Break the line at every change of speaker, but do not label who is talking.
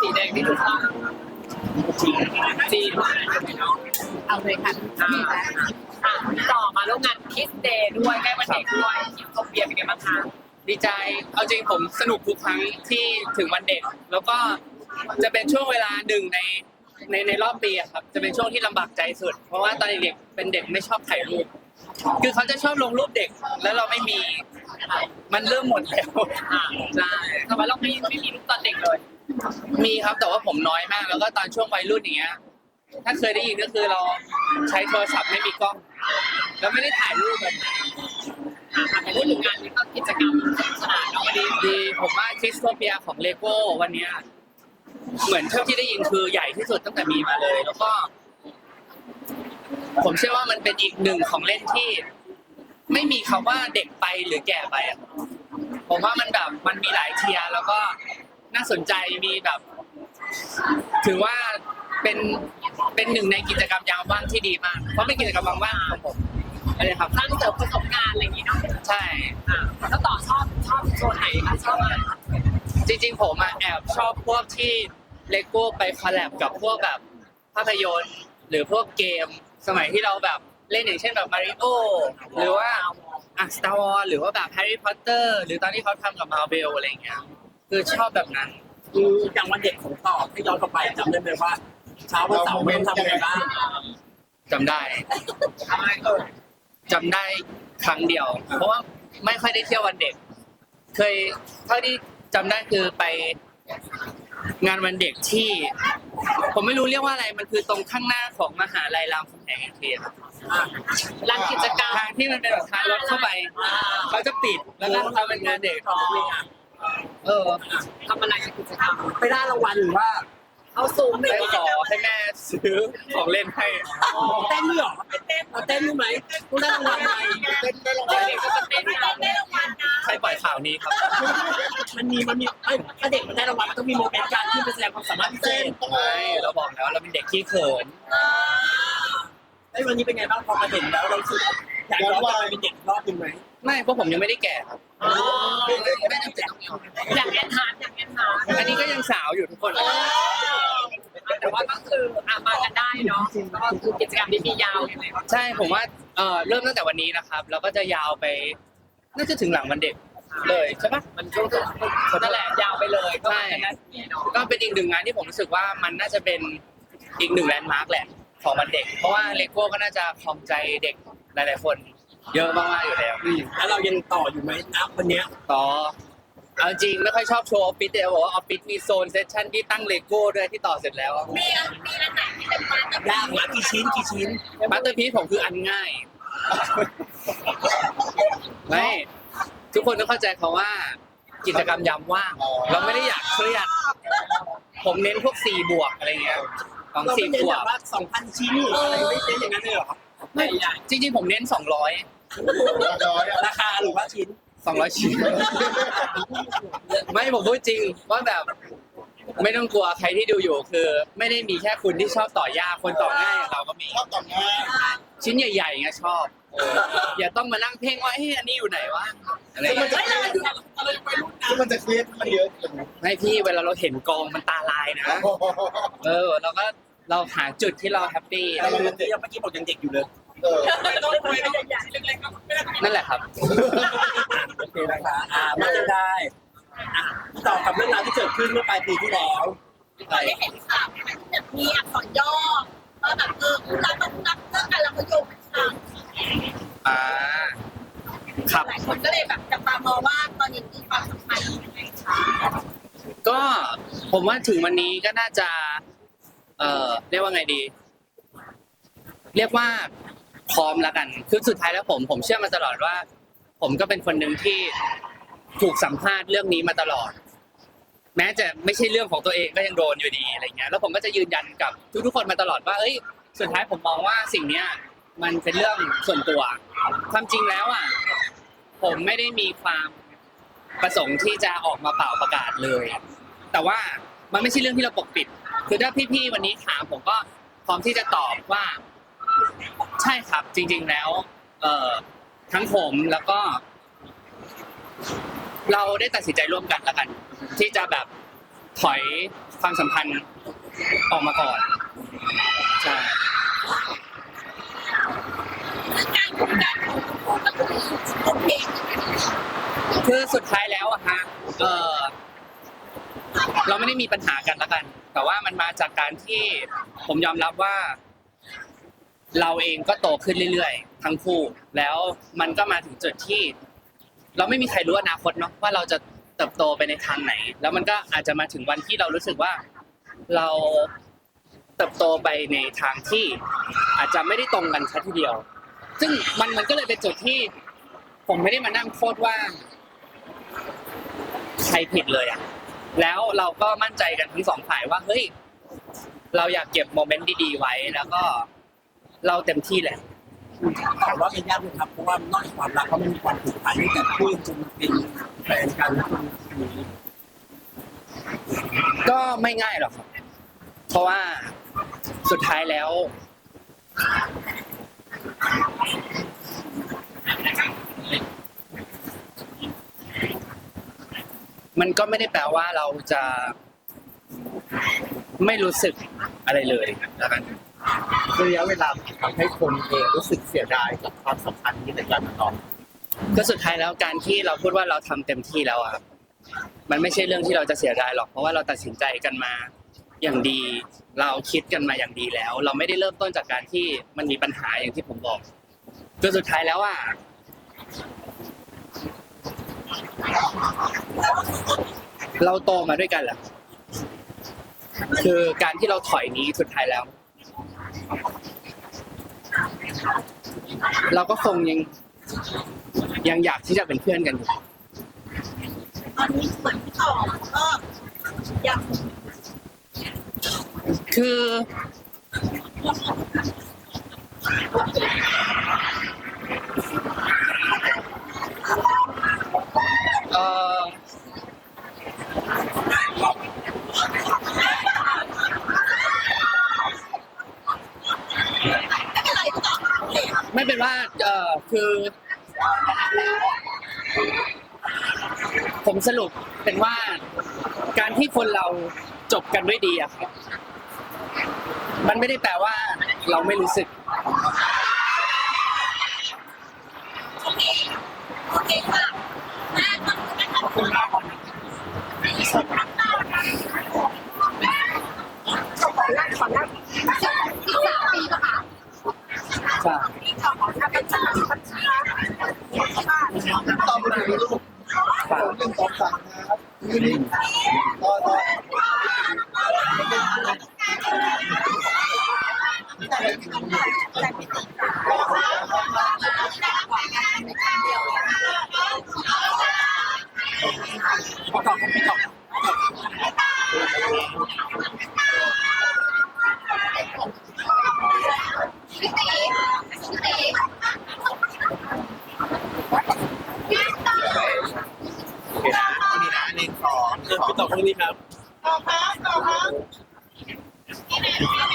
สีแดงที่ถูกต้องจีนเอา
เลยค่ะนี่นะ
อะต่อมาร่วมงานคิสเดย์ด้วยใกล้วันเด็กด้วยคิวโทเปียเป็นไงบ้างคะ
ดีใจ เอาจริงผมสนุกทุกครั้งที่ถึงวันเด็ก แล้วก็จะเป็นช่วงเวลาหนึ่งในในในรอบปีอะครับ จะเป็นช่วงที่ลำบากใจสุด เพราะว่าตอนเด็กๆเป็นเด็กไม่ชอบถ่ายรูป คือเขาจะชอบลงรูปเด็ก แล้วเราไม่มี มันเริ่มหมดแล้ว
อ่า
ใช่
ทำไมเราไม่ไม่มีรูปตอนเด็กเลย
มีครับแต่ว่าผมน้อยมาก แล้วก็ตอนช่วงวัยรุ่นอย่างเงี้ย ถ้าเคยได้ยินก็คือเราใช้โทรศัพท์ไม่มีกล้องแล้วไม่ได้ถ่ายรูปแบบ
อะแต่พูดถึงงานนี้ก็กิจกรรมสนุกสนานเนาะวันนี้
ดีผมว่าคริสโตเปียของเลโก้วันเนี้ยเหมือนเท่าที่ได้ยินคือใหญ่ที่สุดตั้งแต่มีมาเลย แล้วก็ ผมเชื่อว่ามันเป็นอีกหนึ่งของเล่นที่ ไม่มีคำว่าเด็กไปหรือแก่ไปอะผมว่ามันแบบมันมีหลายเทียร์แล้วก็ น่าสนใจมีแบบ ถือว่าเป็นเป็นหนึ่งในกิจกรรมยามว่างที่ดีมาก เพราะเป็นกิจกรรมว่างๆของผมอะไรครับ
สร้างเสริมประสบการณ์อะไรอย่างงี้เนาะ
ใช่
อะแล้วต่อชอบชอบโชว์ไหนคะชอบอะไร
จริงๆผมอะแอบชอบพวกที่เลโก้ไปคอลแลบกับพวกแบบภาพยนตร์ หรือพวกเกม สมัยที่เราแบบเล่นอย่างเช่นแบบมาริโอหรือว่าอะ Star Wars หรือว่าแบบ Harry Potter หรือตอนที่เขาทำกับ Marvel อะไรอย่างเงี้ย คือชอบแบบนั้น
อืมอย่างวันเด็กของต่อที่ย้อนกลับไปจำได้ไหมว่า เช้าวันเสาร์มันต้องทำอะไรบ้าง
จำได้
ทำอะไรเออ
จำได้ครั้งเดียว เพราะว่าไม่ค่อยได้เที่ยววันเด็ก เคยเท่าที่จำได้คือไปงานวันเด็กที่ ผมไม่รู้เรียกว่าอะไรมันคือตรงข้างหน้าของมหาลัยรามคำแหงเทียน
อะ
ร้านกิจกรรม
ทางที่มันเป็นแบบทางรถเข้าไป เขาจะปิดแล้วก็ทำเป็นงานเด็ก
ต่อ เลยอะ
เออ
ทำอะไรกับกิจกรรม
ไปได้รางวัลหรือว่า
เอาซูมไป
ได้ขอให้แม่ซื้อของเล่นให้
เต้นด้วยเหรอเต้นเต้นรู้ไหมคุณได้รางวัลอะไร
เต้นได้รางวัล
เด็กก็จะเต้นกัน
ใครปล่อยข่าวนี้ครับ
มันมีมันมีเอ้ยถ้าเด็กมันได้รางวัลมันต้องมีโมเมนต์การที่ไปแสดงความสามารถพิเศษ
ไม่เราบอกแล้วเราเป็นเด็กขี้เขิน
ไอ้ยวันนี้เป็นไงบ้างพอมาเห็นแล้วเรารู้สึก อยากย้อนกลับไปเป็นเด็กรอบหนึ่งไหม
ไม่เพราะผมยังไม่ได้แก่ครับไม่ไม่ไม่จำเป็นต้องมี
อยากแอนทาร์อยากแอนทาร์
อันนี้ก็ยังสาวอยู่ทุกคน
แต่ว่าก็คืออะมากันได้เนาะก็คือกิจกรรมที่มียาวยังไงบ้าง
ใช่ผมว่าเอ่อเริ่มตั้งแต่วันนี้นะครับ แล้วก็จะยาวไป น่าจะถึงหลังวันเด็กเลยใช่ปะ
มันช่วงนั่นแหละยาวไปเลยก็มากันได้เนาะ
ก็เป็นอีกหนึ่งงานที่ผมรู้สึกว่ามันน่าจะเป็นอีกหนึ่งแลนด์มาร์กแหละของวันเด็ก เพราะว่าเลโก้ก็น่าจะคลองใจเด็ก หลายๆคน เยอะมากๆอยู่แล้ว
แล้วเรายังต่ออยู่ไหมนะวันเนี้ย
ต่อเอาจริงไม่ค่อยชอบโชว์ออฟฟิศแต่บอกว่าออฟฟิศมีโซนเซสชั่นที่ตั้งเลโก้ด้วยที่ต่อเสร็จแล้ว
มีมีอันไหนที่เป็นมาตร
ยากนะกี่ชิ้นกี่ชิ้น
มาสเตอร์พีซผมคืออันง่าย ไม่ทุกคนต้องเข้าใจเขาว่า กิจกรรมยามว่าง เราไม่ได้อยากเครียด ผมเน้นพวกสี่บวกอะไรเงี้ยของ
เรา
สี่
ไม่เน้น
บว
แบ
ก
บว่าสองพันชิ้นอะไรไม่เน้นอย่างนั้นเลยเหรอ
ไม่จริงๆผมเน้นสองร้อย
ราคาหรือว่าชิ้น
สองร้อยชิ้น ไม่ผมพูดจริงว่าแบบ ไม่ต้องกลัวใครที่ดูอยู่คือ ไม่ได้มีแค่คุณที่ชอบต่อยากคนต่อง่ายอย่างเราก็มี
ชอบต่อง่าย
ชิ้นใหญ่ๆเงี้ยชอบเอออย่าต้องมานั่งเพ่งว่าเฮ้ยอันนี้อยู่ไหนวะอะไร
ซึ่งมัน
เงี้ย
จะเครียดซึ่งมันจะเครียดมันเยอะจัง
ไม่พี่เวลาเราเห็นกองมันตาลายนะ เออเราก็ เราหาจุดที่เราแฮปปี้
แต่ยังเมื่อกี้บอกยังเด็กอยู่เลย
เออ
นั่นแหละครับ
โอเคนะคะอ่ามาได้อะต่อกับเรื่องราวที่เกิดขึ้นเมื่อปลายปีที่แล้ว
เราได้เห็นข่าวไหมที่แบบมีอักษรย่อว่าแบบเออคู่รักต้องรักเลิกกันแล้วก็โยงเป็นข่าว
อ่าครับ
หลายคนก็เลยแบบจับตามองว่าตอนนี้คือความสัมพันธ์ยังไงคะ
ก็ผมว่าถึงวันนี้ก็น่าจะ เอ่อเรียกว่าไงดี เรียกว่าพร้อมแล้วกันคือสุดท้ายแล้วผม ผมเชื่อมาตลอดว่า ผมก็เป็นคนหนึ่งที่ถูกสัมภาษณ์เรื่องนี้มาตลอด แม้จะไม่ใช่เรื่องของตัวเองก็ยังโดนอยู่ดีอะไรเงี้ยแล้วผมก็จะยืนยันกับทุกๆคนมาตลอดว่าเอ้ย สุดท้ายผมมองว่าสิ่งเนี้ย มันเป็นเรื่องส่วนตัว ความจริงแล้วอะผมไม่ได้มีความประสงค์ที่จะออกมาเป่าประกาศเลย แต่ว่า มันไม่ใช่เรื่องที่เราปกปิด คือถ้าพี่ๆวันนี้ถามผมก็พร้อมที่จะตอบว่า ใช่ครับจริง ๆแล้ว เอ่อทั้งผมแล้วก็ เราได้ตัดสินใจร่วมกันแล้วกัน ที่จะแบบถอยความสัมพันธ์ออกมาก่อนใช่
คือโอเค
คือสุดท้ายแล้วอะฮะเออ เราไม่ได้มีปัญหากันละกัน แต่ว่ามันมาจากการที่ผมยอมรับว่า เราเองก็โตขึ้นเรื่อยๆ ทั้งคู่ แล้วมันก็มาถึงจุดที่ เราไม่มีใครรู้อนาคตเนาะว่าเราจะเติบโตไปในทางไหน แล้วมันก็อาจจะมาถึงวันที่เรารู้สึกว่าเราเติบโตไปในทางที่อาจจะไม่ได้ตรงกันแค่ทีเดียว ซึ่งมันมันก็เลยเป็นจุดที่ ผมไม่ได้มานั่งโทษว่า ใครผิดเลยอะ แล้วเราก็มั่นใจกันทั้งสองฝ่ายว่าเฮ้ยเราอยากเก็บโมเมนต์ดีๆไว้แล้วก็เราเต็มที่แหละ
ถามว่าเป็นยากไหมครับเพราะว่านอกจากความรักก็ไม่มีความผูกพันตั้งแต่พูดจนเป็นแฟนกันจนถึง
ก็ไม่ง่ายหรอกครับ เพราะว่าสุดท้ายแล้ว มันก็ไม่ได้แปลว่าเราจะ ไม่รู้สึกอะไรเลยแล้วกัน
ระยะเวลาทำให้คนเองรู้สึกเสียดายกับความสัมพันธ์นี้ในการมาต่อ
ก็สุดท้ายแล้วการที่เราพูดว่าเราทำเต็มที่แล้วอะครับมันไม่ใช่เรื่องที่เราจะเสียดายหรอกเพราะว่าเราตัดสินใจกันมาอย่างดี เราคิดกันมาอย่างดีแล้ว เราไม่ได้เริ่มต้นจากการที่มันมีปัญหาอย่างที่ผมบอกจนสุดท้ายแล้วอะ เราโตมาด้วยกันแหละคือการที่เราถอยนี้สุดท้ายแล้ว เราก็คงยังยังอยากที่จะเป็นเพื่อนกันอยู่
ตอนนี้เหมือนพี่ต่อก็อยาก
คืออ
ไม่เป็นไรพี่ต่อโอเค
ไม่เป็น ว่าเออคือ ผมสรุปเป็นว่าการที่คนเราจบกันด้วยดีอะครับ มันไม่ได้แปลว่าเราไม่รู้สึก
โอเคโอเคค่ะแม่ขอบคุณนะคะขอบคุณมากขอแรกขอแรกที่สามปีป่ะคะ
ใช่
ที่ต่อของถ้าเป็นสามพันห้าบ้าน
ตอบมาถึงลูกสองหนึ่งสองสามนะครับยูนิต่อต่อ
พอตอบกันพี่ตอบ
Thank you.